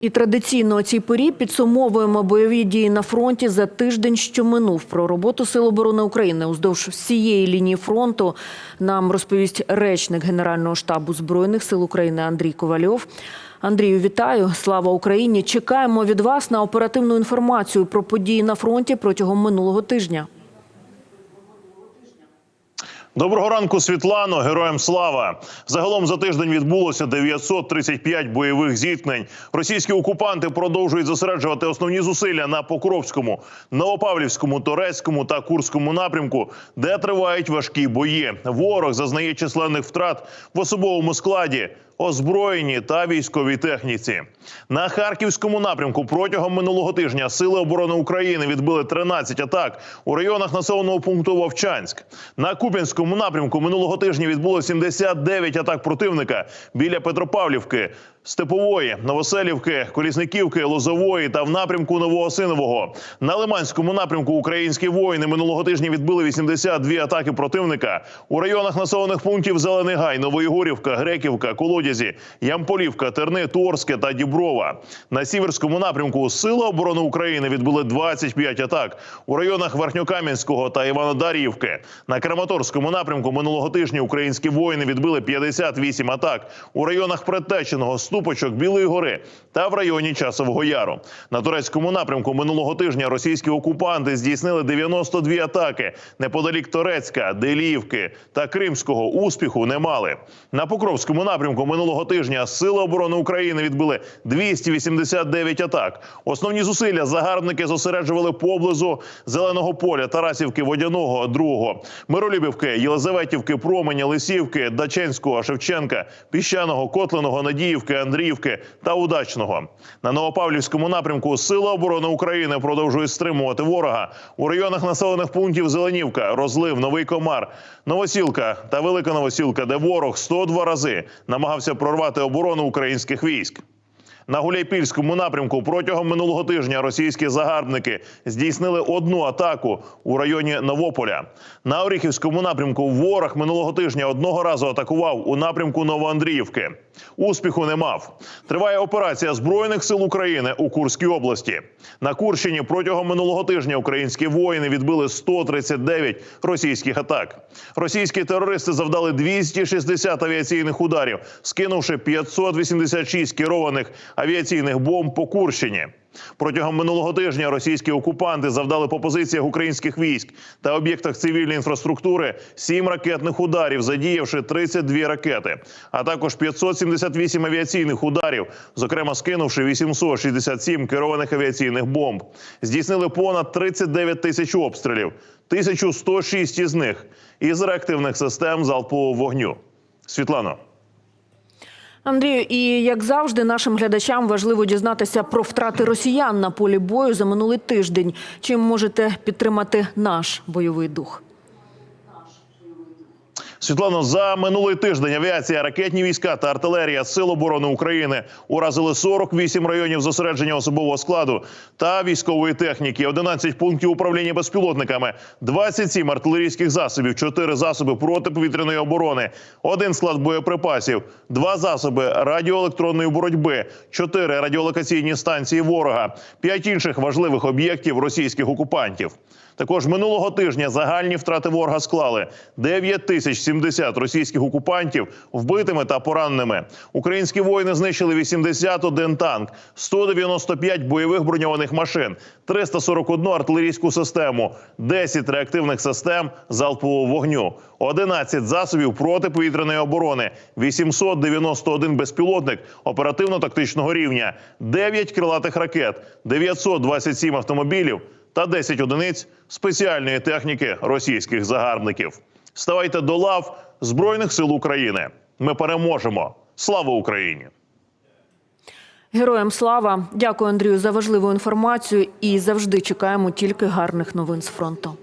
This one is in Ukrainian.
І традиційно о цій порі підсумовуємо бойові дії на фронті за тиждень, що минув. Про роботу Сил оборони України уздовж всієї лінії фронту нам розповість речник Генерального штабу збройних сил України Андрій Ковальов. Андрію, вітаю! Слава Україні! Чекаємо від вас на оперативну інформацію про події на фронті протягом минулого тижня. Доброго ранку, Світлано. Героям слава. Загалом за тиждень відбулося 935 бойових зіткнень. Російські окупанти продовжують зосереджувати основні зусилля на Покровському, Новопавлівському, Торецькому та Курському напрямку, де тривають важкі бої. Ворог зазнає численних втрат в особовому складі. Озброєні та військовій техніці на харківському напрямку протягом минулого тижня сили оборони України відбили 13 атак у районах населеного пункту Вовчанськ. На Куп'янському напрямку минулого тижня відбуло 79 атак противника біля Петропавлівки, Степової, Новоселівки, Колісниківки, Лозової та в напрямку Новоосинового. На Лиманському напрямку українські воїни минулого тижня відбили 82 атаки противника у районах населених пунктів Зелений Гай, Новоєгорівка, Греківка, Колодязі, Ямполівка, Терни, Торське та Діброва. На сіверському напрямку Сили оборони України відбили 25 атак у районах Верхньокам'янського та Іванодарівки. На Краматорському напрямку минулого тижня українські воїни відбили 58 атак у районах Предтеченого, Ступочок, Білої гори та в районі Часового Яру. На турецькому напрямку минулого тижня російські окупанти здійснили 92 атаки неподалік Торецька, Деліївки та Кримського. Успіху не мали. На Покровському напрямку минулого тижня Сили оборони України відбили 289 атак. Основні зусилля загарбники зосереджували поблизу зеленого поля Тарасівки, Водяного, Другого, Миролюбівки, Єлизаветівки, Променя, Лисівки, Даченського, Шевченка, Піщаного, Котленого, Надіївки, Андріївки та Удачного. На Новопавлівському напрямку Сили оборони України продовжують стримувати ворога у районах населених пунктів Зеленівка, Розлив, Новий Комар, Новосілка та Велика Новосілка, де ворог 102 рази намагався прорвати оборону українських військ. На Гуляйпільському напрямку протягом минулого тижня російські загарбники здійснили одну атаку у районі Новополя. На Оріхівському напрямку ворог минулого тижня одного разу атакував у напрямку Новоандріївки. Успіху не мав. Триває операція збройних сил України у Курській області. На Курщині протягом минулого тижня українські воїни відбили 139 російських атак. Російські терористи завдали 260 авіаційних ударів, скинувши 586 керованих авіаційних бомб по Курщині. Протягом минулого тижня російські окупанти завдали по позиціях українських військ та об'єктах цивільної інфраструктури сім ракетних ударів, задіявши 32 ракети, а також 578 авіаційних ударів, зокрема скинувши 867 керованих авіаційних бомб. Здійснили понад 39 тисяч обстрілів, 1106 із них із реактивних систем залпового вогню. Світлано. Андрію, і як завжди, нашим глядачам важливо дізнатися про втрати росіян на полі бою за минулий тиждень. Чим можете підтримати наш бойовий дух? Світлано, за минулий тиждень авіація, ракетні війська та артилерія Сил оборони України уразили 48 районів зосередження особового складу та військової техніки, 11 пунктів управління безпілотниками, 27 артилерійських засобів, 4 засоби протиповітряної оборони, один склад боєприпасів, 2 засоби радіоелектронної боротьби, 4 радіолокаційні станції ворога, 5 інших важливих об'єктів російських окупантів. Також минулого тижня загальні втрати ворога склали 9 тисяч 70 російських окупантів вбитими та пораненими. Українські воїни знищили 81 танк, 195 бойових броньованих машин, 341 артилерійську систему, 10 реактивних систем залпового вогню, 11 засобів протиповітряної оборони, 891 безпілотник оперативно-тактичного рівня, 9 крилатих ракет, 927 автомобілів та 10 одиниць спеціальної техніки російських загарбників. Ставайте до лав Збройних сил України. Ми переможемо. Слава Україні! Героям слава! Дякую, Андрію, за важливу інформацію і завжди чекаємо тільки гарних новин з фронту.